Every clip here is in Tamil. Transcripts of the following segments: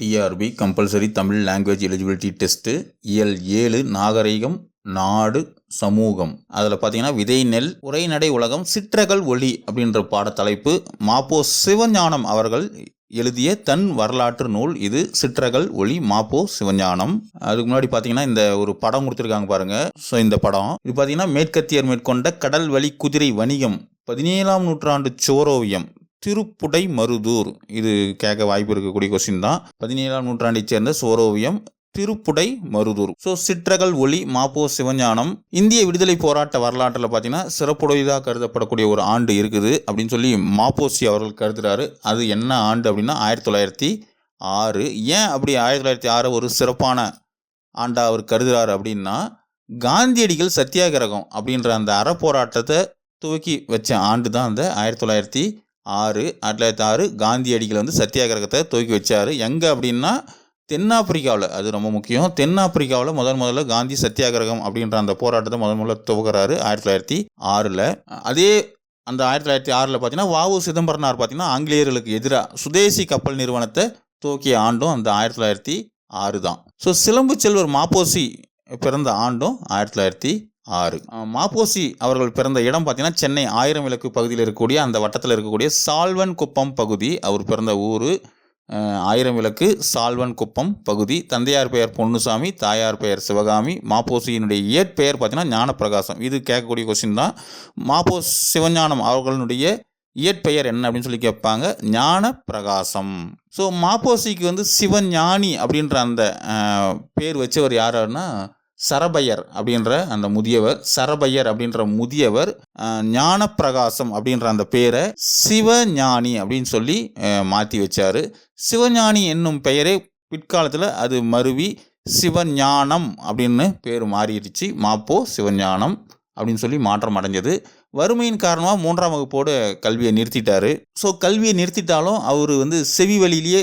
TRB compulsory Tamil language eligibility test இயல் ஏழு நாகரிகம் நாடு சமூகம். அதில் பார்த்தீங்கன்னா விதை நெல் உரைநடை உலகம் சிற்றகல் ஒளி அப்படின்ற பாடத்தலைப்பு மாப்போ சிவஞானம் அவர்கள் எழுதிய தன் வரலாற்று நூல் இது சிற்றகல் ஒளி மாப்போ சிவஞானம். அதுக்கு முன்னாடி பார்த்தீங்கன்னா இந்த ஒரு படம் கொடுத்துருக்காங்க பாருங்க. ஸோ இந்த படம். இது பார்த்தீங்கன்னா மேற்கத்தியர் மேற்கொண்ட கடல் வழி குதிரை வணிகம் பதினேழாம் நூற்றாண்டு சோரோவியம். திருப்புடை மருதூர். இது கேட்க வாய்ப்பு இருக்கக்கூடிய கொஸ்டின் தான். பதினேழாம் நூற்றாண்டைச் சேர்ந்த சோரோவியம் திருப்புடை மருதூர். ஸோ சிற்றகல் ஒளி மாப்போ சிவஞானம். இந்திய விடுதலை போராட்ட வரலாற்றில் பார்த்தீங்கன்னா சிறப்புடையதாக கருதப்படக்கூடிய ஒரு ஆண்டு இருக்குது அப்படின்னு சொல்லி மாப்போசி அவர்கள் கருதுறாரு. அது என்ன ஆண்டு அப்படின்னா ஆயிரத்தி தொள்ளாயிரத்தி ஆறு. ஏன் அப்படி ஆயிரத்தி தொள்ளாயிரத்தி ஆறு ஒரு சிறப்பான ஆண்டா அவர் கருதுறாரு அப்படின்னா காந்தியடிகள் சத்தியாகிரகம் அப்படின்ற அந்த அறப்போராட்டத்தை துவக்கி வச்ச ஆண்டு தான் அந்த ஆயிரத்தி தொள்ளாயிரத்தி ஆறு ஆயிரத்தி தொள்ளாயிரத்தி ஆறு காந்தியடிகள் வந்து சத்தியாகிரகத்தை துவக்கி வச்சார். எங்கே அப்படின்னா தென்னாப்பிரிக்காவில். அது ரொம்ப முக்கியம். தென்னாப்பிரிக்காவில் முதன் முதல்ல காந்தி சத்தியாகிரகம் அப்படின்ற அந்த போராட்டத்தை முதன் முதல்ல துவக்கிறாரு ஆயிரத்தி தொள்ளாயிரத்தி ஆறில். அதே அந்த ஆயிரத்தி தொள்ளாயிரத்தி ஆறில் பார்த்தீங்கன்னா வாவு சிதம்பரனார் பார்த்தீங்கன்னா ஆங்கிலேயர்களுக்கு எதிராக சுதேசி கப்பல் நிறுவனத்தை துவக்கிய ஆண்டும் அந்த ஆயிரத்தி தொள்ளாயிரத்தி ஆறு தான். ஸோ சிலம்பு செல்வர் மாப்போசி பிறந்த ஆண்டும் ஆயிரத்தி தொள்ளாயிரத்தி ஆறு. மாப்போசி அவர்கள் பிறந்த இடம் பார்த்தீங்கன்னா சென்னை ஆயிரம் விளக்கு பகுதியில் இருக்கக்கூடிய அந்த வட்டத்தில் இருக்கக்கூடிய சால்வன் குப்பம் பகுதி. அவர் பிறந்த ஊர் ஆயிரம் விளக்கு சால்வன் குப்பம் பகுதி. தந்தையார் பெயர் பொன்னுசாமி தாயார் பெயர் சிவகாமி. மாப்போசியினுடைய இயற்பெயர் பார்த்தீங்கன்னா ஞானப்பிரகாசம். இது கேட்கக்கூடிய கொஸ்டின் தான். மாப்போ சிவஞானம் அவர்களுடைய இயற்பெயர் என்ன அப்படின்னு சொல்லி கேட்பாங்க ஞான பிரகாசம் ஸோ மாப்போசிக்கு வந்து சிவஞானி அப்படின்ற அந்த பேர் வச்சவர் யாருன்னா சரபையர் அப்படின்ற அந்த முதியவர் சரபையர் அப்படின்ற முதியவர் ஞானப்பிரகாசம் அப்படின்ற அந்த பேரை சிவஞானி அப்படின்னு சொல்லி மாற்றி வச்சார். சிவஞானி என்னும் பெயரே பிற்காலத்தில் அது மருவி சிவஞானம் அப்படின்னு பேர் மாறிடுச்சு. மாப்போ சிவஞானம் அப்படின்னு சொல்லி மாற்றம் அடைஞ்சது. வறுமையின் காரணமாக மூன்றாம் வகுப்போடு கல்வியை நிறுத்திட்டார். ஸோ கல்வியை நிறுத்திட்டாலும் அவர் வந்து செவி வழியிலேயே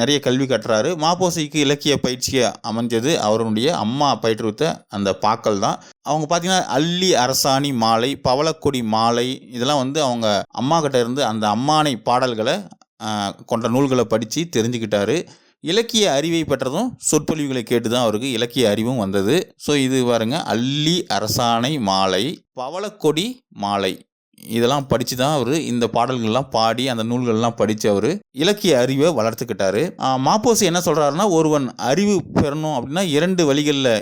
நிறைய கல்வி கட்டுறாரு மாப்போசிக்கு இலக்கிய பயிற்சியை அமைஞ்சது அவருடைய அம்மா பயிற்றுவித்த அந்த பாக்கள் தான். அவங்க பார்த்தீங்கன்னா அள்ளி அரசாணி மாலை பவளக்கொடி மாலை இதெல்லாம் வந்து அவங்க அம்மா கிட்ட இருந்து அந்த அம்மானை பாடல்களை கொண்ட நூல்களை படித்து தெரிஞ்சுக்கிட்டாரு. இலக்கிய அறிவை பெற்றதும் சொற்பொழிவுகளை கேட்டு தான் அவருக்கு இலக்கிய அறிவும் வந்தது. ஸோ இது பாருங்க அள்ளி அரசாணை மாலை பவளக்கொடி மாலை. இதெல்லாம் படித்து தான் அவர் இந்த பாடல்கள்லாம் பாடி அந்த நூல்கள்லாம் படித்து அவர் இலக்கிய அறிவை வளர்த்துக்கிட்டாரு. மாப்போசி என்ன சொல்கிறாருன்னா ஒருவன் அறிவு பெறணும் அப்படின்னா இரண்டு வழிகளில்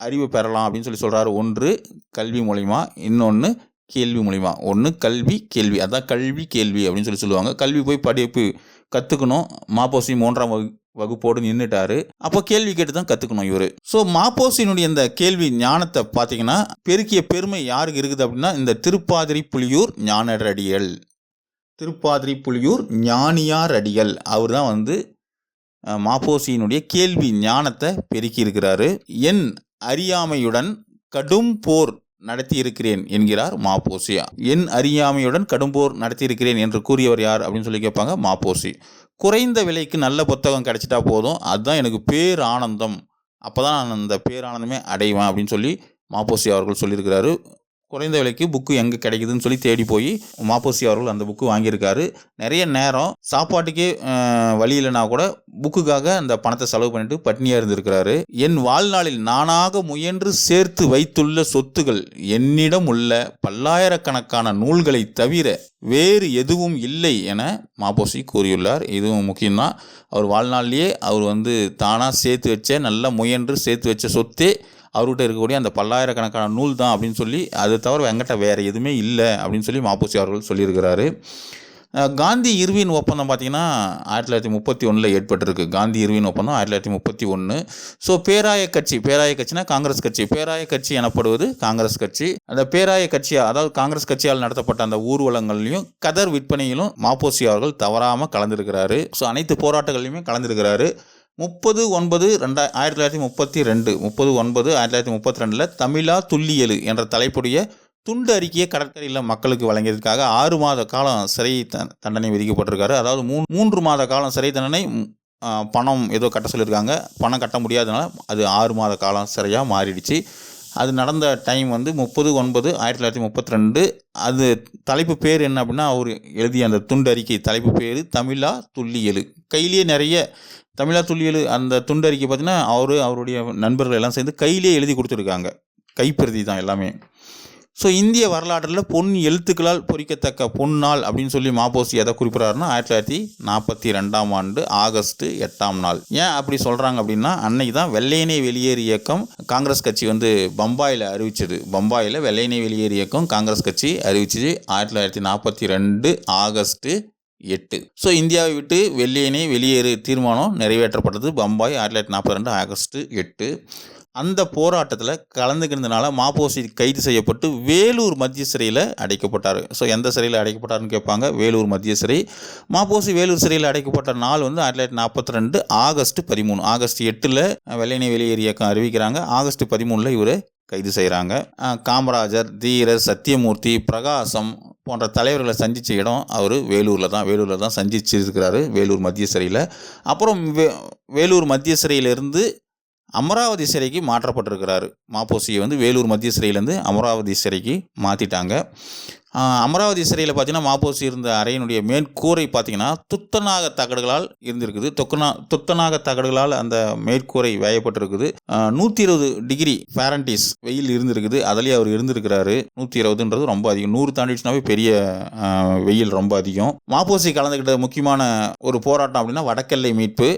அறிவு பெறலாம் அப்படின்னு சொல்லி சொல்கிறாரு ஒன்று கல்வி மூலிமா இன்னொன்று கேள்வி மூலிமா ஒன்று கல்வி கேள்வி. அதான் கல்வி கேள்வி அப்படின்னு சொல்லி சொல்லுவாங்க. கல்வி போய் படிப்பு கற்றுக்கணும் மாப்போசி மூன்றாம் வகு வகுப்போடு நின்றுட்டாரு அப்போ கேள்வி கேட்டு தான் கற்றுக்கணும் இவர். ஸோ மாப்போசினுடைய இந்த கேள்வி ஞானத்தை பார்த்தீங்கன்னா பெருக்கிய பெருமை யாருக்கு இருக்குது அப்படின்னா இந்த திருப்பாதிரி புலியூர் ஞானரடியல் திருப்பாதிரி புலியூர் ஞானியார் அடிகள் அவர் தான் வந்து மாப்போசியினுடைய கேள்வி ஞானத்தை பெருக்கி இருக்கிறாரு என் அறியாமையுடன் கடும் போர் நடத்தி இருக்கிறேன் என்கிறார் மாப்போசியா. என் அறியாமையுடன் கடும் போர் நடத்தி இருக்கிறேன் என்று கூறியவர் யார் அப்படின்னு சொல்லி கேட்பாங்க மாப்போசி. குறைந்த விலைக்கு நல்ல புத்தகம் கிடச்சிட்டா போதும். அதுதான் எனக்கு பேர் ஆனந்தம் அப்போ தான் நான் அந்த பேரானந்தமே அடைவேன் அப்படின்னு சொல்லி மாப்போசி அவர்கள் சொல்லியிருக்கிறாரு. குறைந்த விலைக்கு புக்கு எங்கே கிடைக்குதுன்னு சொல்லி தேடி போய் மாப்போசி அவர்கள் அந்த புக்கு வாங்கியிருக்காரு. நிறைய நேரம் சாப்பாட்டுக்கே வழி இல்லைனா கூட புக்குக்காக அந்த பணத்தை செலவு பண்ணிட்டு பட்னியாக இருந்திருக்கிறாரு. என் வாழ்நாளில் நானாக முயன்று சேர்த்து வைத்துள்ள சொத்துகள் என்னிடம் உள்ள பல்லாயிரக்கணக்கான நூல்களை தவிர வேறு எதுவும் இல்லை என மாப்போசி கூறியுள்ளார். இதுவும் முக்கியம்தான். அவர் வாழ்நாளிலேயே அவர் வந்து தானாக சேர்த்து வச்ச நல்லா முயன்று சேர்த்து வச்ச சொத்தே அவர்கிட்ட இருக்கக்கூடிய அந்த பல்லாயிரக்கணக்கான நூல் தான் அப்படின்னு சொல்லி அதை தவிர எங்கிட்ட வேறு எதுவுமே இல்லை அப்படின்னு சொல்லி மாப்போசி அவர்கள் சொல்லியிருக்கிறாரு. காந்தி இர்வின் ஒப்பந்தம் பார்த்தீங்கன்னா ஆயிரத்தி தொள்ளாயிரத்தி முப்பத்தி ஒன்றில் ஏற்பட்டிருக்கு. காந்தி இர்வின் ஒப்பந்தம் ஆயிரத்தி தொள்ளாயிரத்தி முப்பத்தி ஒன்று ஸோ பேராய கட்சி பேராய கட்சினா காங்கிரஸ் கட்சி. பேராய கட்சி எனப்படுவது காங்கிரஸ் கட்சி. அந்த பேராய கட்சியாக அதாவது காங்கிரஸ் கட்சியால் நடத்தப்பட்ட அந்த ஊர்வலங்கள்லையும் கதர் விற்பனையிலும் மாப்போசி அவர்கள் தவறாமல் கலந்துருக்கிறாரு. ஸோ அனைத்து போராட்டங்கள்லையுமே கலந்துருக்கிறாரு. முப்பது ஒன்பது ரெண்டா ஆயிரத்தி தொள்ளாயிரத்தி முப்பத்தி ரெண்டு முப்பது ஒன்பது ஆயிரத்தி தொள்ளாயிரத்தி முப்பத்தி ரெண்டில் தமிழா துல்லியலு என்ற தலைப்புடைய துண்டு அறிக்கையை கடற்கரையில் மக்களுக்கு வழங்கியதற்காக ஆறு மாத காலம் சிறை த- தண்டனை விதிக்கப்பட்டிருக்காரு. அதாவது மூணு மூன்று மாத காலம் சிறை தண்டனை பணம் ஏதோ கட்ட சொல்லியிருக்காங்க. பணம் கட்ட முடியாதனால அது ஆறு மாத காலம் சிறையாக மாறிடுச்சு. அது நடந்த டைம் வந்து முப்பது ஒன்பது ஆயிரத்தி தொள்ளாயிரத்தி முப்பத்தி ரெண்டு அது தலைப்பு பேர் என்ன அப்படின்னா அவர் எழுதிய அந்த துண்டு அறிக்கை தலைப்பு பேர் தமிழா துல்லியலு கையிலேயே நிறைய தமிழா துல்லியல் அந்த துண்டறிக்கை பார்த்தீங்கன்னா அவரு அவருடைய நண்பர்கள் எல்லாம் சேர்ந்து கையிலே எழுதி கொடுத்துருக்காங்க. கைப்பிரதி தான் எல்லாமே. ஸோ இந்திய வரலாற்றில் பொன் எழுத்துக்களால் பொறிக்கத்தக்க பொன்னாள் அப்படின்னு சொல்லி மாப்போசி எதை குறிப்பிட்றாருன்னா ஆயிரத்தி தொள்ளாயிரத்தி நாற்பத்தி ரெண்டாம் ஆண்டு ஆகஸ்ட் எட்டாம் நாள். ஏன் அப்படி சொல்கிறாங்க அப்படின்னா அன்னைக்கு தான் வெள்ளையனே வெளியேறு இயக்கம் காங்கிரஸ் கட்சி வந்து பம்பாயில் அறிவிச்சது. பம்பாயில் வெள்ளையனே வெளியேறு இயக்கம் காங்கிரஸ் கட்சி அறிவிச்சது ஆயிரத்தி தொள்ளாயிரத்தி நாற்பத்தி ரெண்டு ஆகஸ்ட்டு எட்டு. ஸோ இந்தியாவை விட்டு வெள்ளியனே வெளியேறு தீர்மானம் நிறைவேற்றப்பட்டது. பம்பாய் ஆயிரத்தி தொள்ளாயிரத்தி நாற்பத்தி ரெண்டு ஆகஸ்ட் எட்டு. அந்த போராட்டத்தில் கலந்துக்கிறதுனால மாப்போசி கைது செய்யப்பட்டு வேலூர் மத்திய சிறையில் அடைக்கப்பட்டார். ஸோ எந்த சிறையில் அடைக்கப்பட்டாருன்னு கேட்பாங்க? வேலூர் மத்திய சிறை. மாப்போசி வேலூர் சிறையில் அடைக்கப்பட்ட நாள் வந்து ஆயிரத்தி தொள்ளாயிரத்தி நாற்பத்தி ரெண்டு ஆகஸ்ட் பதிமூணு. ஆகஸ்ட் எட்டில் வெள்ளையனை வெளியேறு இயக்கம் அறிவிக்கிறாங்க. ஆகஸ்ட் பதிமூணில் இவர் கைது செய்கிறாங்க காமராஜர் தீரர் சத்தியமூர்த்தி பிரகாசம் போன்ற தலைவர்களை சந்தித்த இடம் அவர் வேலூரில் தான். வேலூரில் தான் சந்திச்சிருக்கிறாரு. வேலூர் மத்திய சிறையில். அப்புறம் வே வேலூர் மத்திய சிறையிலிருந்து அமராவதி சிறைக்கு மாற்றப்பட்டிருக்கிறாரு. மாப்போசியை வந்து வேலூர் மத்திய சிறையிலேருந்து அமராவதி சிறைக்கு மாற்றிட்டாங்க அமராவதி சிறையில் பார்த்தீங்கன்னா மாப்போசி இருந்த அறையினுடைய மேற்கூரை பார்த்தீங்கன்னா துத்தநாக தகடுகளால் இருந்திருக்குது. தொக்கனா துத்தநாக தகடுகளால் அந்த மேற்கூரை வேயப்பட்டிருக்குது. நூற்றி இருபது டிகிரி ஃபேரண்டிஸ் வெயில் இருந்திருக்குது. அதுலேயே அவர் இருந்திருக்கிறாரு. நூற்றி இருபதுன்றது ரொம்ப அதிகம். நூறு தாண்டிடுச்சுனாவே பெரிய வெயில் ரொம்ப அதிகம். மாப்போசி கலந்துக்கிட்ட முக்கியமான ஒரு போராட்டம் அப்படின்னா வடக்கெல்லை மீட்பு.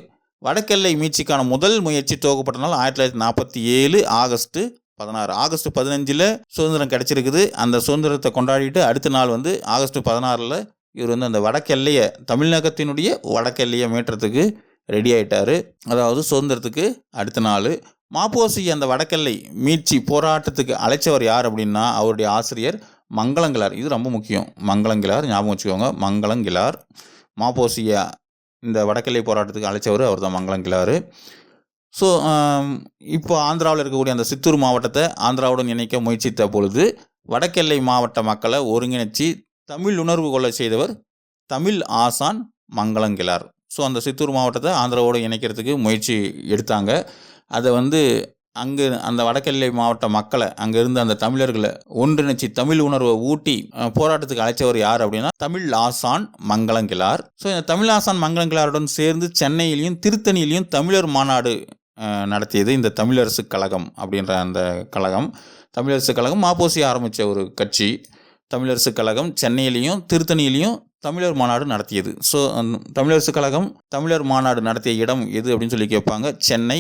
வடக்கெல்லை மீட்சிக்கான முதல் முயற்சி துவக்கப்பட்ட நாள் ஆயிரத்தி தொள்ளாயிரத்தி நாற்பத்தி ஏழு ஆகஸ்ட்டு பதினாறு. ஆகஸ்ட் பதினஞ்சில் சுதந்திரம் கிடச்சிருக்குது. அந்த சுதந்திரத்தை கொண்டாடிட்டு அடுத்த நாள் வந்து ஆகஸ்ட் பதினாறில் இவர் வந்து அந்த வடக்கெல்லையை தமிழகத்தினுடைய வடக்கெல்லையை மீட்டுறதுக்கு ரெடி ஆகிட்டார் அதாவது சுதந்திரத்துக்கு அடுத்த நாள். மாப்போசி அந்த வடக்கெல்லை மீட்சி போராட்டத்துக்கு அழைச்சவர் யார் அப்படின்னா அவருடைய ஆசிரியர் மங்களங்கிழார். இது ரொம்ப முக்கியம். மங்களங்கிழார் ஞாபகம் வச்சுக்கோங்க. மங்களங்கிழார். மாப்போசியை இந்த வடக்கெல்லை போராட்டத்துக்கு அழைச்சவர் அவர் தான் மங்களங்கிழார். ஸோ um, இப்போ ஆந்திராவில் இருக்கக்கூடிய அந்த சித்தூர் மாவட்டத்தை ஆந்திராவுடன் இணைக்க முயற்சித்த பொழுது வடக்கெல்லை மாவட்ட மக்களை ஒருங்கிணைச்சி தமிழ் உணர்வு கொள்ள செய்தவர் தமிழ் ஆசான் மங்களங்கிழார். ஸோ அந்த சித்தூர் மாவட்டத்தை ஆந்திராவோடு இணைக்கிறதுக்கு முயற்சி எடுத்தாங்க. அதை வந்து அங்கு அந்த வடக்கெல்லை மாவட்ட மக்களை அங்கே இருந்த அந்த தமிழர்களை ஒன்றிணைச்சி தமிழ் உணர்வை ஊட்டி போராட்டத்துக்கு அழைச்சவர் யார் அப்படின்னா தமிழ் ஆசான் மங்களங்கிழார். ஸோ இந்த தமிழ் ஆசான் மங்களங்கிழாருடன் சேர்ந்து சென்னையிலையும் திருத்தணியிலையும் தமிழர் மாநாடு நடத்தியது இந்த தமிழரசு கழகம் அப்படின்ற அந்த கழகம். தமிழரசு கழகம் மாப்போசி ஆரம்பித்த ஒரு கட்சி. தமிழரசு கழகம் சென்னையிலையும் திருத்தணியிலையும் தமிழர் மாநாடு நடத்தியது. ஸோ தமிழரசு கழகம் தமிழர் மாநாடு நடத்திய இடம் எது அப்படின்னு சொல்லி கேட்பாங்க சென்னை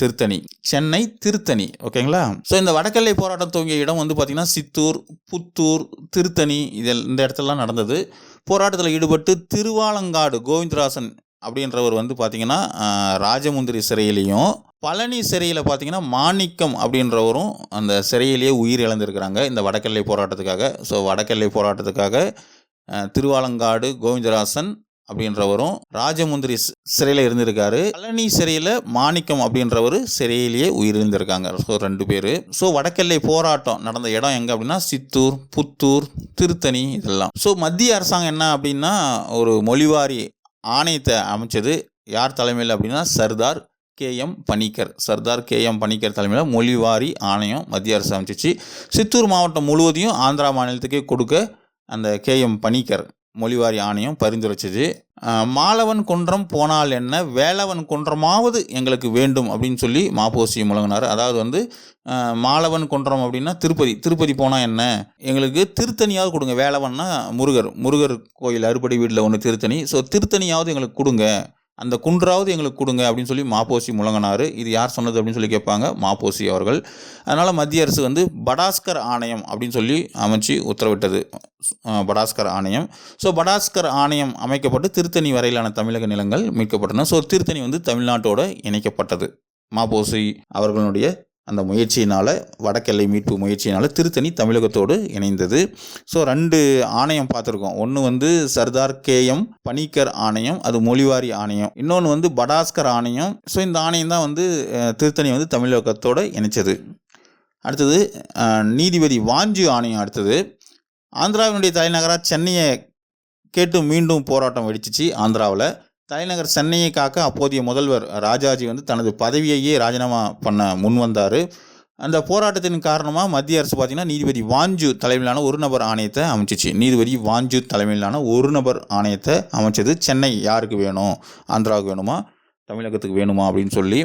திருத்தணி. சென்னை திருத்தணி ஓகேங்களா? ஸோ இந்த வடக்கெல்லை போராட்டம் துவங்கிய இடம் வந்து பார்த்திங்கன்னா சித்தூர் புத்தூர் திருத்தணி இதில் இந்த இடத்துலலாம் நடந்தது. போராட்டத்தில் ஈடுபட்டு திருவாலங்காடு கோவிந்தராசன் அப்படின்றவர் வந்து பார்த்திங்கன்னா ராஜமுந்திரி சிறையிலையும் பழனி சிறையில் பார்த்தீங்கன்னா மாணிக்கம் அப்படின்றவரும் அந்த சிறையிலேயே உயிர் இழந்திருக்கிறாங்க இந்த வடக்கெல்லை போராட்டத்துக்காக. ஸோ வடக்கெல்லை போராட்டத்துக்காக திருவாலங்காடு கோவிந்தராசன் அப்படின்றவரும் ராஜமுந்திரி சிறையில் இருந்திருக்காரு. பழனி சிறையில் மாணிக்கம் அப்படின்றவர் சிறையிலேயே உயிரிழந்திருக்காங்க ஸோ ரெண்டு பேர். ஸோ வடக்கெல்லை போராட்டம் நடந்த இடம் எங்கே அப்படின்னா சித்தூர் புத்தூர் திருத்தணி இதெல்லாம். ஸோ மத்திய அரசாங்கம் என்ன அப்படின்னா ஒரு மொழிவாரி ஆணையத்தை அமைச்சது யார் தலைமையில் அப்படின்னா Sardar K M Panikkar. Sardar K M Panikkar தலைமையில் மொழிவாரி ஆணையம் மத்திய அரசு அமைச்சிச்சு. சித்தூர் மாவட்டம் முழுவதையும் ஆந்திரா மாநிலத்துக்கே கொடுக்க அந்த கே எம் பணிக்கர். மொழிவாரி ஆணையம் பரிந்துரைச்சது. மாலவன் குன்றம் போனால் என்ன? வேலவன் குன்றமாவது எங்களுக்கு வேண்டும் அப்படின்னு சொல்லி மாப்போசி முழங்கினார். அதாவது வந்து மாலவன் குன்றம் அப்படின்னா திருப்பதி. திருப்பதி போனால் என்ன? எங்களுக்கு திருத்தணியாவது கொடுங்க. வேலவன்னா முருகர். முருகர் கோயில் அறுபடி வீட்டில் ஒன்று திருத்தணி. ஸோ திருத்தணியாவது எங்களுக்கு கொடுங்க. அந்த குன்றாவது எங்களுக்கு கொடுங்க அப்படின்னு சொல்லி மாப்போசி முழங்கினார். இது யார் சொன்னது அப்படின்னு சொல்லி கேட்பாங்க மாப்போசி அவர்கள். அதனால் மத்திய அரசு வந்து படாஸ்கர் ஆணையம் அப்படின்னு சொல்லி அமைச்சு உத்தரவிட்டது. படாஸ்கர் ஆணையம். ஸோ படாஸ்கர் ஆணையம் அமைக்கப்பட்டு திருத்தணி வரையிலான தமிழக நிலங்கள் மீட்கப்பட்டன. ஸோ திருத்தணி வந்து தமிழ்நாட்டோட இணைக்கப்பட்டது. மாப்போசி அவர்களுடைய அந்த முயற்சியினால் வடக்கெல்லை மீட்பு முயற்சியினால் திருத்தணி தமிழகத்தோடு இணைந்தது. ஸோ ரெண்டு ஆணையம் பார்த்துருக்கோம். ஒன்று வந்து சர்தார் கேஎம் பணிக்கர் ஆணையம் அது மொழிவாரி ஆணையம். இன்னொன்று வந்து படாஸ்கர் ஆணையம். ஸோ இந்த ஆணையம் தான் வந்து திருத்தணி வந்து தமிழகத்தோடு இணைச்சது. அடுத்தது நீதிபதி வாஞ்சு ஆணையம் அடுத்தது. ஆந்திராவினுடைய தலைநகராக சென்னையை கேட்டு மீண்டும் போராட்டம் வெடிச்சிச்சு ஆந்திராவில். தலைநகர் சென்னையை காக்க அப்போதைய முதல்வர் ராஜாஜி வந்து தனது பதவியையே ராஜினாமா பண்ண முன் வந்தார் அந்த போராட்டத்தின் காரணமாக மத்திய அரசு பார்த்திங்கன்னா நீதிபதி வாஞ்சு தலைமையிலான ஒரு நபர் ஆணையத்தை அமைச்சிச்சு. நீதிபதி வாஞ்சு தலைமையிலான ஒரு நபர் ஆணையத்தை அமைச்சது சென்னை. யாருக்கு வேணும்? ஆந்திராவுக்கு வேணுமா? தமிழகத்துக்கு வேணுமா அப்படின்னு சொல்லி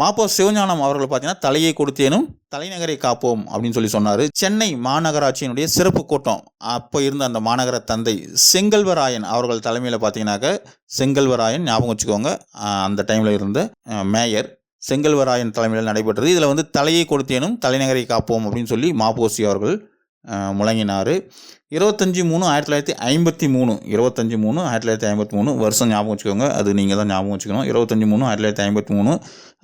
மாப்போ சிவஞானம் அவர்கள் பார்த்தீங்கன்னா தலையை கொடுத்தேனும் தலைநகரை காப்போம் அப்படின்னு சொல்லி சொன்னார். சென்னை மாநகராட்சியினுடைய சிறப்பு கூட்டம். அப்போ இருந்த அந்த மாநகர தந்தை செங்கல்வராயன் அவர்கள் தலைமையில் பார்த்தீங்கன்னாக்க செங்கல்வராயன் ஞாபகம் வச்சுக்கோங்க அந்த டைமில் இருந்த மேயர் செங்கல்வராயன் தலைமையில் நடைபெற்றது. இதில் வந்து தலையை கொடுத்தேனும் தலைநகரை காப்போம் அப்படின்னு சொல்லி மாப்போசி அவர்கள் முழங்கினார். இருபத்தஞ்சி மூணு ஆயிரத்தி தொள்ளாயிரத்தி ஐம்பத்தி மூணு. இருபத்தஞ்சி மூணு ஆயிரத்தி தொள்ளாயிரத்தி ஐம்பத்தி மூணு. வருஷம் ஞாபகம் வச்சுக்கோங்க. அது நீங்கள் தான் ஞாபகம் வச்சுக்கணும். இருபத்தஞ்சி மூணு ஆயிரத்தி தொள்ளாயிரத்தி ஐம்பத்தி மூணு.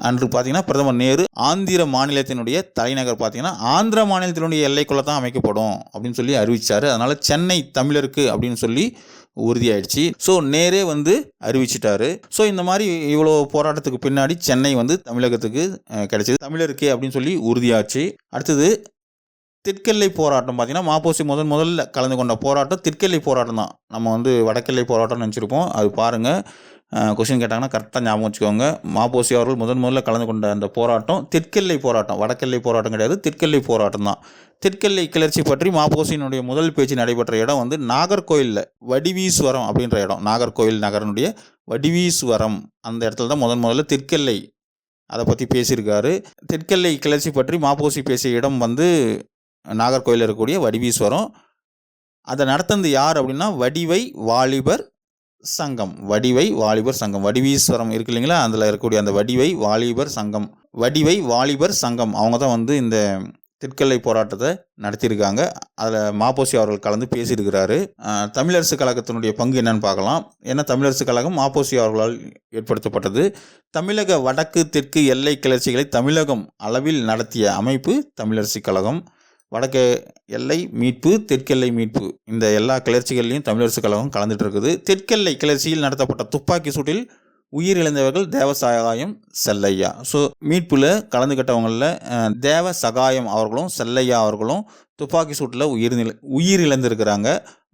அன்று பார்த்தீங்கன்னா பிரதமர் நேரு ஆந்திர மாநிலத்தினுடைய தலைநகர் பார்த்தீங்கன்னா ஆந்திர மாநிலத்தினுடைய எல்லைக்குள்ளே தான் அமைக்கப்படும் அப்படின்னு சொல்லி அறிவிச்சார். அதனால் சென்னை தமிழருக்கு அப்படின்னு சொல்லி உறுதியாயிடுச்சு. ஸோ நேரே வந்து அறிவிச்சிட்டாரு. ஸோ இந்த மாதிரி இவ்வளோ போராட்டத்துக்கு பின்னாடி சென்னை வந்து தமிழகத்துக்கு கிடைச்சது. தமிழருக்கே அப்படின்னு சொல்லி உறுதியாச்சு. அடுத்தது தெற்கெல்லை போராட்டம் பார்த்தீங்கன்னா மாப்போசி முதன் முதல்ல கலந்து கொண்ட போராட்டம் தெற்கெல்லை போராட்டம் தான். நம்ம வந்து வடக்கெல்லை போராட்டம்னு நினச்சிருப்போம். அது பாருங்கள் கொஸ்டின் கேட்டாங்கன்னா கரெக்டாக ஞாபகம் வச்சுக்கோங்க. மாப்போசி அவர்கள் முதன் முதல்ல கலந்து கொண்ட அந்த போராட்டம் தெற்கெல்லை போராட்டம். வடக்கெல்லை போராட்டம் கிடையாது தெற்கெல்லை போராட்டம் தான். தெற்கெல்லை கிளர்ச்சி பற்றி மாப்போசியினுடைய முதல் பேச்சு நடைபெற்ற இடம் வந்து நாகர்கோயிலில் வடிவீஸ்வரம் அப்படின்ற இடம். நாகர்கோயில் நகரனுடைய வடிவீஸ்வரம் அந்த இடத்துல தான் முதன் முதல்ல தெற்கெல்லை அதை பற்றி பேசியிருக்காரு. தெற்கெல்லை கிளர்ச்சி பற்றி மாப்போசி பேசிய இடம் வந்து நாகர்கோயிலில் இருக்கக்கூடிய வடிவீஸ்வரம். அதை நடத்துனது யார் அப்படின்னா வடிவை வாலிபர் சங்கம். வடிவை வாலிபர் சங்கம். வடிவீஸ்வரம் இருக்கு இல்லைங்களா? அதில் இருக்கக்கூடிய அந்த வடிவை வாலிபர் சங்கம். வடிவை வாலிபர் சங்கம். அவங்க தான் வந்து இந்த தெற்கெல்லை போராட்டத்தை நடத்தியிருக்காங்க. அதில் மாப்போசி அவர்கள் கலந்து பேசியிருக்கிறாரு. தமிழரசு கழகத்தினுடைய பங்கு என்னன்னு பார்க்கலாம். ஏன்னா தமிழரசு கழகம்? மாப்போசி அவர்களால் ஏற்படுத்தப்பட்டது. தமிழக வடக்கு தெற்கு எல்லை கிளர்ச்சிகளை தமிழகம் அளவில் நடத்திய அமைப்பு தமிழரசு கழகம். வடக்கு எல்லை மீட்பு தெற்கெல்லை மீட்பு. இந்த எல்லா கிளர்ச்சிகள்லையும் தமிழரசு கழகம் கலந்துட்டு இருக்குது தெற்கெல்லை கிளர்ச்சியில் நடத்தப்பட்ட துப்பாக்கி சூட்டில் உயிரிழந்தவர்கள் தேவ சகாயம் செல்லையா. ஸோ மீட்பில் கலந்துக்கிட்டவங்களில் தேவ சகாயம் அவர்களும் செல்லையா அவர்களும் துப்பாக்கி சூட்டில் உயிர் நில உயிரிழந்திருக்கிறாங்க.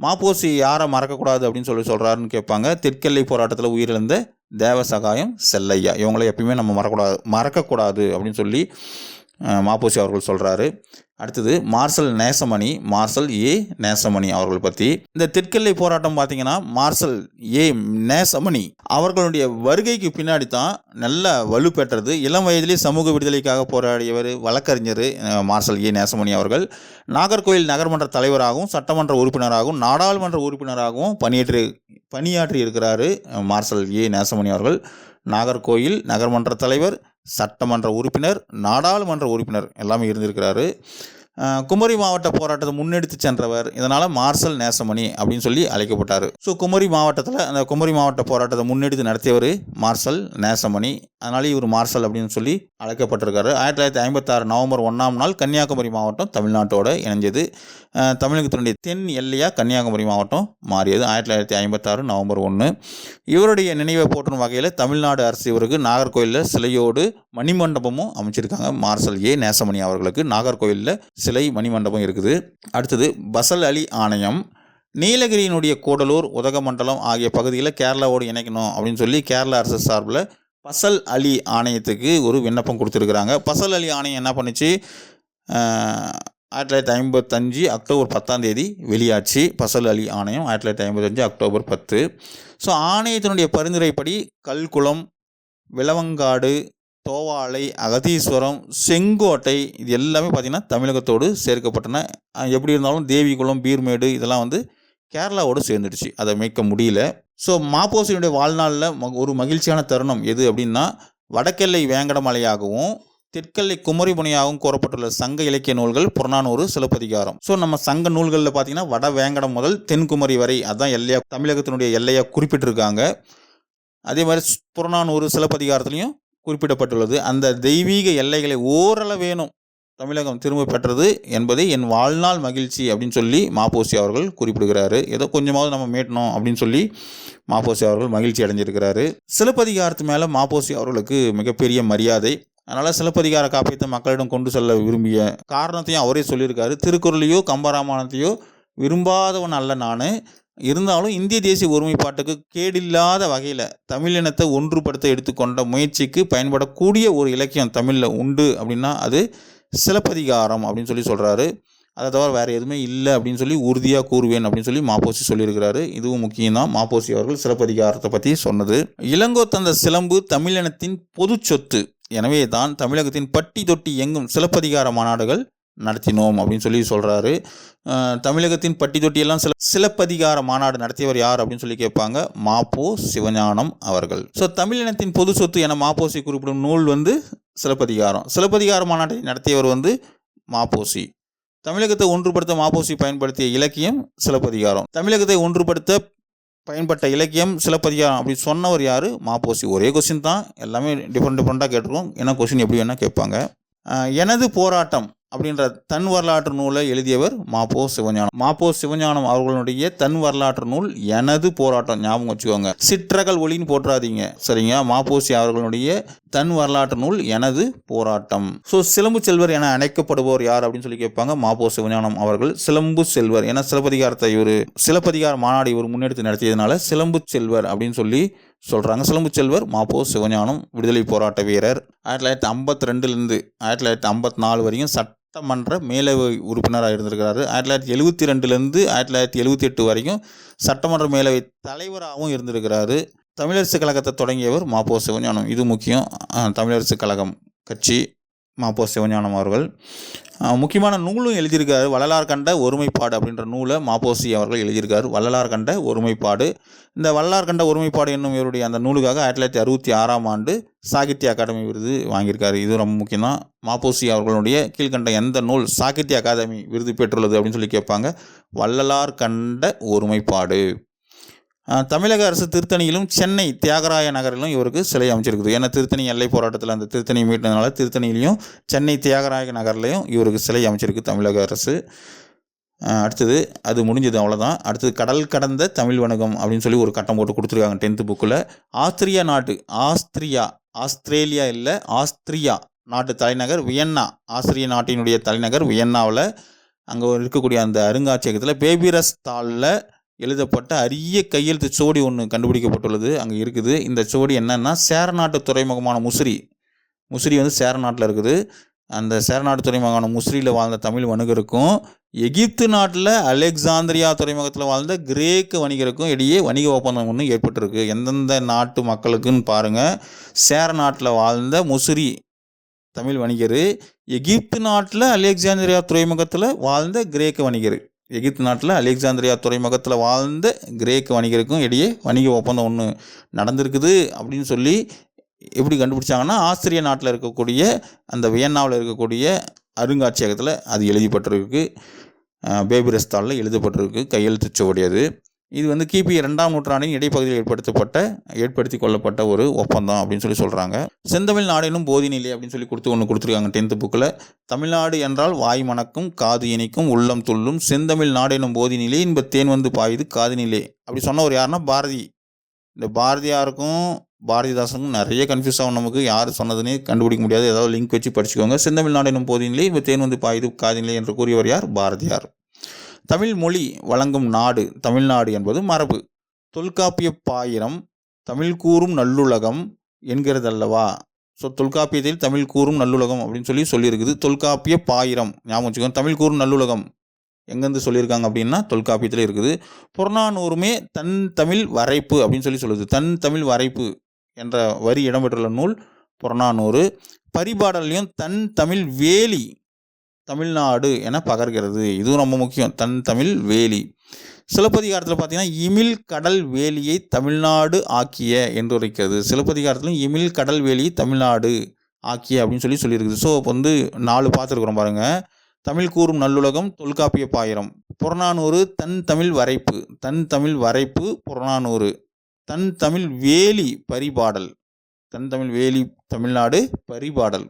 மாப்போசி யாரை மறக்கக்கூடாது அப்படின்னு சொல்லி சொல்கிறாருன்னு கேட்பாங்க. தெற்கெல்லை போராட்டத்தில் உயிரிழந்த தேவ சகாயம் செல்லையா. இவங்களை எப்பயுமே நம்ம மறக்கக்கூடாது மறக்கக்கூடாது அப்படின்னு சொல்லி மாப்போசி அவர்கள் சொல்கிறாரு அடுத்தது marshal Nesamani marshal A Nesamani அவர்கள் பற்றி இந்த தெற்கெல்லை போராட்டம் பார்த்தீங்கன்னா மார்சல் ஏ நேசமணி அவர்களுடைய வருகைக்கு பின்னாடி தான் நல்ல வலுப்பெற்றது இளம் வயதிலே சமூக விடுதலைக்காக போராடியவர் வழக்கறிஞர் மார்சல் ஏ நேசமணி அவர்கள். நாகர்கோவில் நகர்மன்ற தலைவராகவும் சட்டமன்ற உறுப்பினராகவும் நாடாளுமன்ற உறுப்பினராகவும் பணியாற்றி பணியாற்றி இருக்கிறாரு மார்சல் ஏ நேசமணி அவர்கள். நாகர்கோயில் நகர்மன்ற தலைவர் சட்டமன்ற உறுப்பினர் நாடாளுமன்ற உறுப்பினர் எல்லாமே இருந்திருக்கிறாரு. குமரி மாவட்ட போராட்டத்தை முன்னெடுத்து சென்றவர் இதனால் மார்சல் நேசமணி அப்படின்னு சொல்லி அழைக்கப்பட்டார். ஸோ குமரி மாவட்டத்தில் அந்த குமரி மாவட்ட போராட்டத்தை முன்னெடுத்து நடத்தியவர் மார்சல் நேசமணி. அதனால் இவர் மார்சல் அப்படின்னு சொல்லி அழைக்கப்பட்டிருக்காரு. ஆயிரத்தி தொள்ளாயிரத்தி ஐம்பத்தாறு நவம்பர் ஒன்றாம் நாள் கன்னியாகுமரி மாவட்டம் தமிழ்நாட்டோட இணைஞ்சது. தமிழகத்தினுடைய தென் எல்லையாக கன்னியாகுமரி மாவட்டம் மாறியது. ஆயிரத்தி தொள்ளாயிரத்தி ஐம்பத்தாறு நவம்பர் ஒன்று இவருடைய நினைவை போற்றும் வகையில் தமிழ்நாடு அரசு இவருக்கு நாகர்கோயிலில் சிலையோடு மணிமண்டபமும் அமைச்சிருக்காங்க. Marshal A. நேசமணி அவர்களுக்கு நாகர்கோயிலில் சிலை மணிமண்டபம் இருக்குது. அடுத்தது பசல் அலி ஆணையம் நீலகிரியினுடைய கூடலூர் உதகமண்டலம் ஆகிய பகுதிகளை கேரளாவோடு இணைக்கணும் அப்படின்னு சொல்லி கேரளா அரசு சார்பில் பசல் அலி ஆணையத்துக்கு ஒரு விண்ணப்பம் கொடுத்துருக்குறாங்க. பசல் அலி ஆணையம் என்ன பண்ணுச்சு? ஆயிரத்தி தொள்ளாயிரத்தி ஐம்பத்தஞ்சு அக்டோபர் பத்தாம் தேதி வெளியாச்சு. பசல் அலி ஆணையம் ஆயிரத்தி தொள்ளாயிரத்தி ஐம்பத்தஞ்சு அக்டோபர் பத்து. ஸோ ஆணையத்தினுடைய பரிந்துரைப்படி கல்குளம் விளவங்காடு தோவாளை அகதீஸ்வரம் செங்கோட்டை இது எல்லாமே பார்த்திங்கன்னா தமிழகத்தோடு சேர்க்கப்பட்டன. எப்படி இருந்தாலும் தேவிகுளம் பீர்மேடு இதெல்லாம் வந்து கேரளாவோடு சேர்ந்துடுச்சு. அதை மீட்க முடியல. ஸோ மாப்போசியினுடைய வாழ்நாளில் ஒரு மகிழ்ச்சியான தருணம் எது அப்படின்னா வடக்கெல்லை வேங்கடமலையாகவும் தெற்கெல்லை குமரிமுனையாகவும் கூறப்பட்டுள்ள சங்க இலக்கிய நூல்கள் புறநானூறு சிலப்பதிகாரம். ஸோ நம்ம சங்க நூல்களில் பார்த்தீங்கன்னா வட வேங்கடம் முதல் தென்குமரி வரை அதான் எல்லையா தமிழகத்தினுடைய எல்லையாக குறிப்பிட்டிருக்காங்க. அதே மாதிரி புறநானூறு சிலப்பதிகாரத்துலையும் குறிப்பிடப்பட்டுள்ளது. அந்த தெய்வீக எல்லைகளை ஓரளவேனும் தமிழகம் திரும்ப பெற்றது என்பது என் வாழ்நாள் மகிழ்ச்சி அப்படின்னு சொல்லி மாப்போசி அவர்கள் குறிப்பிடுகிறாரு. ஏதோ கொஞ்சமாவது நம்ம மீட்டணும் அப்படின்னு சொல்லி மாப்போசி அவர்கள் மகிழ்ச்சி அடைஞ்சிருக்கிறாரு. சிலப்பதிகாரத்து மேலே மாப்போசி அவர்களுக்கு மிகப்பெரிய மரியாதை. அதனால் சிலப்பதிகார காப்பியத்தை மக்களிடம் கொண்டு செல்ல விரும்பிய காரணத்தையும் அவரே சொல்லியிருக்காரு. திருக்குறளையோ கம்பராமாயணத்தையோ விரும்பாதவன் அல்ல நான். இருந்தாலும் இந்திய தேசிய ஒருமைப்பாட்டுக்கு கேடில்லாத வகையில் தமிழினத்தை ஒன்றுபடுத்த எடுத்துக்கொண்ட முயற்சிக்கு பயன்படக்கூடிய ஒரு இலக்கியம் தமிழில் உண்டு அப்படின்னா அது சிலப்பதிகாரம் அப்படின்னு சொல்லி சொல்கிறாரு அதை தவிர வேறு எதுவுமே இல்லை அப்படின்னு சொல்லி உறுதியாக கூறுவேன் அப்படின்னு சொல்லி மாப்போசி சொல்லியிருக்கிறாரு. இதுவும் முக்கியம்தான். மாப்போசி அவர்கள் சிலப்பதிகாரத்தை பற்றி சொன்னது. இளங்கோ தந்த சிலம்பு தமிழினத்தின் பொது சொத்து. எனவே தான் தமிழகத்தின் பட்டி தொட்டி எங்கும் சிலப்பதிகார மாநாடுகள் நடத்தினோம் அப்படின்னு சொல்லி சொல்கிறாரு தமிழகத்தின் பட்டி தொட்டியெல்லாம் சில சிலப்பதிகார மாநாடு நடத்தியவர் யார் அப்படின்னு சொல்லி கேட்பாங்க. மாப்போ சிவஞானம் அவர்கள். ஸோ தமிழினத்தின் பொது சொத்து என மாப்போசி குறிப்பிடும் நூல் வந்து சிலப்பதிகாரம். சிலப்பதிகார மாநாட்டை நடத்தியவர் வந்து மாப்போசி தமிழகத்தை ஒன்றுபடுத்த மாப்போசி பயன்படுத்திய இலக்கியம் சிலப்பதிகாரம். தமிழகத்தை ஒன்றுபடுத்த பயன்பட்ட இலக்கியம் சிலப்பதிகாரம் அப்படி சொன்னவர் யார்? மாப்போசி. ஒரே கொஸ்டின் தான். எல்லாமே டிஃப்ரெண்ட் டிஃப்ரெண்ட்டாக கேட்டிருக்கோம். ஏன்னா கொஸ்டின் எப்படி வேணால் கேட்பாங்க. எனது போராட்டம் அப்படின்ற தன் வரலாற்று நூலை எழுதியவர் மாப்போ சிவஞானம். மாப்போ சிவஞானம் அவர்களுடைய தன் வரலாற்று நூல் எனது போராட்டம். ஞாபகம் வச்சுக்கோங்க. சிற்றகல் ஒளின்னு போட்டுறாதீங்க. சரிங்க மாப்போசி அவர்களுடைய தன் வரலாற்று நூல் எனது போராட்டம். ஸோ சிலம்பு செல்வர் என அழைக்கப்படுபவர் யார் அப்படின்னு சொல்லி கேட்பாங்க. மாப்போ சிவஞானம் அவர்கள். சிலம்பு செல்வர். ஏன்னா சிலப்பதிகாரத்தை இவர் சிலப்பதிகார மாநாடு இவர் முன்னெடுத்து நடத்தியதுனால சிலம்பு செல்வர் அப்படின்னு சொல்லி சொல்கிறாங்க சிலம்பு செல்வர் மாப்போ சிவஞானம் விடுதலை போராட்ட வீரர். ஆயிரத்தி தொள்ளாயிரத்தி ஐம்பத்தி ரெண்டுலேருந்து ஆயிரத்தி தொள்ளாயிரத்தி ஐம்பத்தி நாலு வரையும் சட்டமன்ற மேலவை உறுப்பினராக இருந்திருக்கிறாரு. ஆயிரத்தி தொள்ளாயிரத்தி எழுபத்தி ரெண்டுலேருந்து ஆயிரத்தி தொள்ளாயிரத்தி எழுபத்தி எட்டு வரைக்கும் சட்டமன்ற மேலவை தலைவராகவும் இருந்திருக்கிறாரு. தமிழரசு கழகத்தை தொடங்கியவர் மாப்போ சிவஞானம். இது முக்கியம். தமிழரசு கழகம் கட்சி. மாப்போ சிவஞானம் அவர்கள். முக்கியமான நூலும் எழுதியிருக்காரு வள்ளலார் கண்ட ஒருமைப்பாடு அப்படின்ற நூலை மாப்போசி அவர்கள் எழுதியிருக்காரு. வள்ளலார் கண்ட ஒருமைப்பாடு. இந்த வள்ளலார் கண்ட ஒருமைப்பாடு என்னும் இவருடைய அந்த நூலுக்காக ஆயிரத்தி தொள்ளாயிரத்தி அறுபத்தி ஆறாம் ஆண்டு சாகித்ய அகாடமி விருது வாங்கியிருக்காரு. இது ரொம்ப முக்கியம் தான் மாப்போசி அவர்களுடைய கீழ்கண்ட எந்த நூல் சாகித்ய அகாதமி விருது பெற்றுள்ளது அப்படின்னு சொல்லி கேட்பாங்க. வள்ளலார் கண்ட ஒருமைப்பாடு. தமிழக அரசு திருத்தணியிலும் சென்னை தியாகராய நகரிலும் இவருக்கு சிலை அமைச்சிருக்குது. ஏன்னா திருத்தணி எல்லை போராட்டத்தில் அந்த திருத்தணி மீட்டதுனால திருத்தணியிலையும் சென்னை தியாகராய நகர்லையும் இவருக்கு சிலை அமைச்சிருக்கு தமிழக அரசு. அடுத்தது அது முடிஞ்சது அவ்வளோதான் அடுத்தது கடல் கடந்த தமிழ் வணிகம் அப்படின்னு சொல்லி ஒரு கட்டம் போட்டு கொடுத்துருக்காங்க டென்த்து புக்கில். ஆஸ்திரியா நாட்டு ஆஸ்திரியா ஆஸ்திரேலியா இல்லை ஆஸ்திரியா நாட்டு தலைநகர் வியன்னா. ஆஸ்திரிய நாட்டினுடைய தலைநகர் வியன்னாவில் அங்கே இருக்கக்கூடிய அந்த அருங்காட்சியகத்தில் பேபிரஸ் தாளில் எழுதப்பட்ட அரிய கையெழுத்து சோடி ஒன்று கண்டுபிடிக்கப்பட்டுள்ளது. அங்கே இருக்குது. இந்த சோடி என்னன்னா சேரநாட்டு துறைமுகமான முசிறி. முசிறி வந்து சேரநாட்டில் இருக்குது. அந்த சேரநாட்டு துறைமுகமான முசிறியில் வாழ்ந்த தமிழ் வணிகருக்கும் எகிப்து நாட்டில் அலெக்சாந்திரியா துறைமுகத்தில் வாழ்ந்த கிரேக்க வணிகருக்கும் இடையே வணிக ஒப்பந்தம் ஒன்று ஏற்பட்டிருக்கு. எந்தெந்த நாட்டு மக்களுக்குன்னு பாருங்கள் சேர நாட்டில் வாழ்ந்த முசிறி தமிழ் வணிகர் எகிப்து நாட்டில் அலெக்சாந்திரியா துறைமுகத்தில் வாழ்ந்த கிரேக்க வணிகர். எகிப்து நாட்டில் அலெக்சாந்திரியா துறைமுகத்தில் வாழ்ந்த கிரேக் வணிகருக்கும் இடையே வணிக ஒப்பந்தம் ஒன்று நடந்திருக்குது அப்படின்னு சொல்லி எப்படி கண்டுபிடிச்சாங்கன்னா ஆஸ்திரிய நாட்டில் இருக்கக்கூடிய அந்த வியன்னாவில் இருக்கக்கூடிய அருங்காட்சியகத்தில் அது எழுதப்பட்டிருக்கு. பேபிரஸ்தாலில் எழுதப்பட்டிருக்கு. கையெழுத்துச் சுவடி அது இது வந்து கிபி இரண்டாம் நூற்றாண்டின் இடைப்பகுதியில் ஏற்படுத்தப்பட்ட ஏற்படுத்தி கொள்ளப்பட்ட ஒரு ஒப்பந்தம் அப்படின்னு சொல்லி சொல்கிறாங்க செந்தமிழ் நாடெனும் நிலை அப்படின்னு சொல்லி கொடுத்து ஒன்று கொடுத்துருக்காங்க டென்த்து புக்கில் தமிழ்நாடு என்றால் வாய் மணக்கும் காது இனிக்கும் உள்ளம் துள்ளும். செந்தமிழ் நாடெனும் நிலை இன்ப தேன் வந்து பாயுது காதினிலே அப்படி சொன்னவர் யாருன்னா பாரதி. இந்த பாரதியாருக்கும் பாரதிதாசனுக்கும் நிறைய கன்ஃபியூஸ் ஆகும் நமக்கு. யார் சொன்னதுன்னே கண்டுபிடிக்க முடியாது. ஏதாவது லிங்க் வச்சு படிச்சுக்கோங்க. செந்தமிழ் போதி போதினிலே இன்ப தேன் வந்து பாயுது காதினிலே என்று கூறியவர் யார்? பாரதியார். தமிழ் மொழி வழங்கும் நாடு தமிழ்நாடு என்பது மரபு. தொல்காப்பிய பாயிரம் தமிழ் கூறும் நல்லுலகம் என்கிறதல்லவா? ஸோ தொல்காப்பியத்தில் தமிழ் கூறும் நல்லுலகம் அப்படின்னு சொல்லி சொல்லியிருக்குது. தொல்காப்பிய பாயிரம் ஞாபகம் வச்சுக்கோங்க. தமிழ் கூறும் நல்லுலகம் எங்கேருந்து சொல்லியிருக்காங்க அப்படின்னா தொல்காப்பியத்தில் இருக்குது. புறநானூறுமே தன் தமிழ் வரைப்பு அப்படின்னு சொல்லி சொல்லுது. தன் தமிழ் வரைப்பு என்ற வரி இடம்பெற்றுள்ள நூல் புறநானூறு. பரிபாடல்லையும் தன் தமிழ் வேலி தமிழ்நாடு என பகர்கிறது. இதுவும் ரொம்ப முக்கியம். தன் தமிழ் வேலி. சிலப்பதிகாரத்தில் பார்த்தீங்கன்னா இமில் கடல் வேலியை தமிழ்நாடு ஆக்கிய என்று உரைக்கிறது சிலப்பதிகாரத்திலும் இமில் கடல் வேலியை தமிழ்நாடு ஆக்கிய அப்படின்னு சொல்லி சொல்லியிருக்குது. ஸோ இப்போ வந்து நாலு பார்த்துருக்குறோம் பாருங்கள் தமிழ் கூறும் நல்லுலகம் தொல்காப்பிய பாயிரம். புறநானூறு தன் தமிழ் வரைப்பு. தன் தமிழ் வரைப்பு புறநானூறு. தன் தமிழ் வேலி பரிபாடல். தன் தமிழ் வேலி தமிழ்நாடு பரிபாடல்.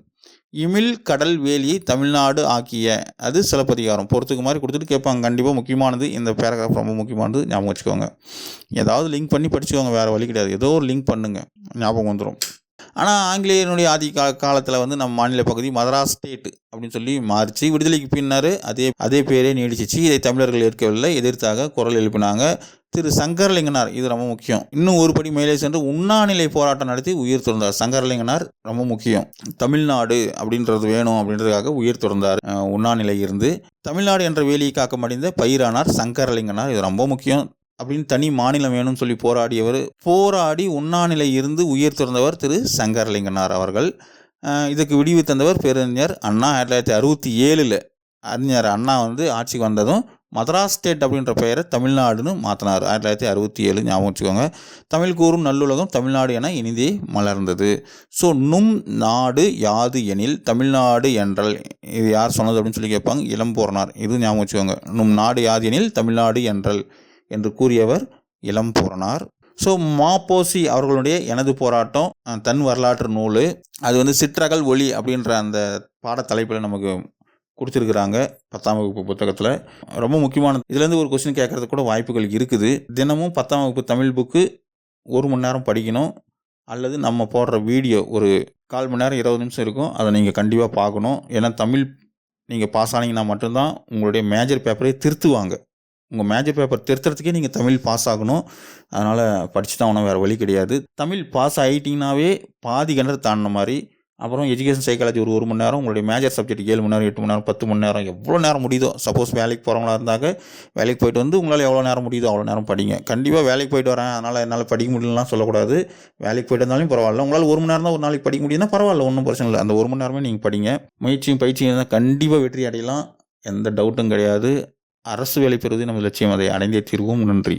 இமில் கடல் வேலியை தமிழ்நாடு ஆக்கிய. அது சிலப்பதிகாரம். பொறுத்துக்கு மாதிரி கொடுத்துட்டு கேட்பாங்க. கண்டிப்பாக முக்கியமானது இந்த பேராகிராஃப் ரொம்ப முக்கியமானது. ஞாபகம் வச்சுக்கோங்க. ஏதாவது லிங்க் பண்ணி படிச்சுக்கோங்க. வேறு வழி கிடையாது. ஏதோ ஒரு லிங்க் பண்ணுங்கள் ஞாபகம் வந்துடும் ஆனால் ஆங்கிலேயனுடைய ஆதி கா காலத்தில் வந்து நம்ம மாநில பகுதி மதராஸ் ஸ்டேட் அப்படின்னு சொல்லி மாறிச்சு. விடுதலைக்கு பின்னர் அதே அதே பேரே நீடிச்சிச்சு. இதை தமிழர்கள் ஏற்கவில்லை. எதிர்த்தாக குரல் எழுப்பினாங்க. திரு சங்கரலிங்கனார் இது ரொம்ப முக்கியம். இன்னும் ஒரு படி மேலே சென்று உண்ணாநிலை போராட்டம் நடத்தி உயிர் துறந்தார். சங்கரலிங்கனார் ரொம்ப முக்கியம். தமிழ்நாடு அப்படின்றது வேணும் அப்படின்றதுக்காக உயிர் துறந்தார். உண்ணாநிலை இருந்து தமிழ்நாடு என்ற வேலியை காக்க மடிந்த பயிரானார் சங்கரலிங்கனார். இது ரொம்ப முக்கியம். அப்படின்னு தனி மாநிலம் வேணும்னு சொல்லி போராடியவர். போராடி உண்ணாநிலை இருந்து உயிர் துறந்தவர் திரு சங்கரலிங்கனார் அவர்கள். இதுக்கு விடிவு தந்தவர் பேரறிஞர் அண்ணா. ஆயிரத்தி தொள்ளாயிரத்தி அறுபத்தி ஏழில் அறிஞர் அண்ணா வந்து ஆட்சிக்கு வந்ததும் மதராஸ் ஸ்டேட் அப்படின்ற பெயரை தமிழ்நாடுன்னு மாற்றினார் ஆயிரத்தி தொள்ளாயிரத்தி அறுபத்தி ஏழு ஞாபகம் வச்சுக்கோங்க. தமிழ் கூறும் நல்லுலகம் தமிழ்நாடு என இனிதே மலர்ந்தது. ஸோ நும் நாடு யாது எனில் தமிழ்நாடு என்றால் இது யார் சொன்னது அப்படின்னு சொல்லி கேட்பாங்க. இளம்பூரணார் இது ஞாபகம் வச்சுக்கோங்க. நும் நாடு யாது எனில் தமிழ்நாடு என்றல் என்று கூறியவர் இளம் பூரணார் ஸோ மாப்போசி அவர்களுடைய எனது போராட்டம் தன் வரலாற்று நூல் அது வந்து சிற்றகல் ஒளி அப்படின்ற அந்த பாடத்தலைப்பில் நமக்கு கொடுத்துருக்குறாங்க பத்தாம் வகுப்பு புத்தகத்தில். ரொம்ப முக்கியமானது இதுலேருந்து ஒரு கொஸ்டின் கேட்கறதுக்கு கூட வாய்ப்புகள் இருக்குது. தினமும் பத்தாம் வகுப்பு தமிழ் புக்கு ஒரு மணி நேரம் படிக்கணும் அல்லது நம்ம போடுற வீடியோ ஒரு கால் மணி நேரம் இருபது நிமிஷம் இருக்கும் அதை நீங்கள் கண்டிப்பாக பார்க்கணும். ஏன்னா தமிழ் நீங்கள் பாஸ் ஆனீங்கன்னா மட்டும்தான் உங்களுடைய மேஜர் பேப்பரே திருத்துவாங்க. உங்கள் மேஜர் பேப்பர் திருத்துறதுக்கே நீங்கள் தமிழ் பாஸ் ஆகணும். அதனால் படிச்சு தான் ஒன்றும் வேறு வழி கிடையாது. தமிழ் பாஸ் ஆகிட்டிங்கனாவே பாதி கிணறு தாண்டின மாதிரி அப்புறம் எஜுகேஷன் சைக்காலஜி ஒரு ஒரு மணி நேரம் உங்களுடைய மேஜர் சப்ஜெக்ட் ஏழு மணி நேரம் எட்டு மணி நேரம் பத்து மணி நேரம் எவ்வளோ நேரம் முடியுதோ சப்போஸ் வேலைக்கு போகிறவங்களா இருந்தாக்க வேலைக்கு போயிட்டு வந்து உங்களால் எவ்வளோ நேரம் முடியுதோ அவ்வளோ நேரம் படிங்க. கண்டிப்பாக வேலைக்கு போயிட்டு வரேன் அதனால் என்னால் படிக்க முடியலலாம் சொல்லக்கூடாது. வேலைக்கு போயிட்டு இருந்தாலும் பரவாயில்ல. உங்களால் ஒரு மணி நேரம் தான் ஒரு நாளைக்கு படிக்க முடியும்னா பரவாயில்ல ஒன்றும் பிரச்சனை இல்லை. அந்த ஒரு மணி நேரமே நீங்கள் படிங்க. முயற்சியும் பயிற்சியும் இருந்தால் கண்டிப்பாக வெற்றி அடையலாம். எந்த டவுட்டும் கிடையாது. அரசு வேலை பெறுவது நமது லட்சியம். அதை அடைந்தே தீர்வோம். நன்றி.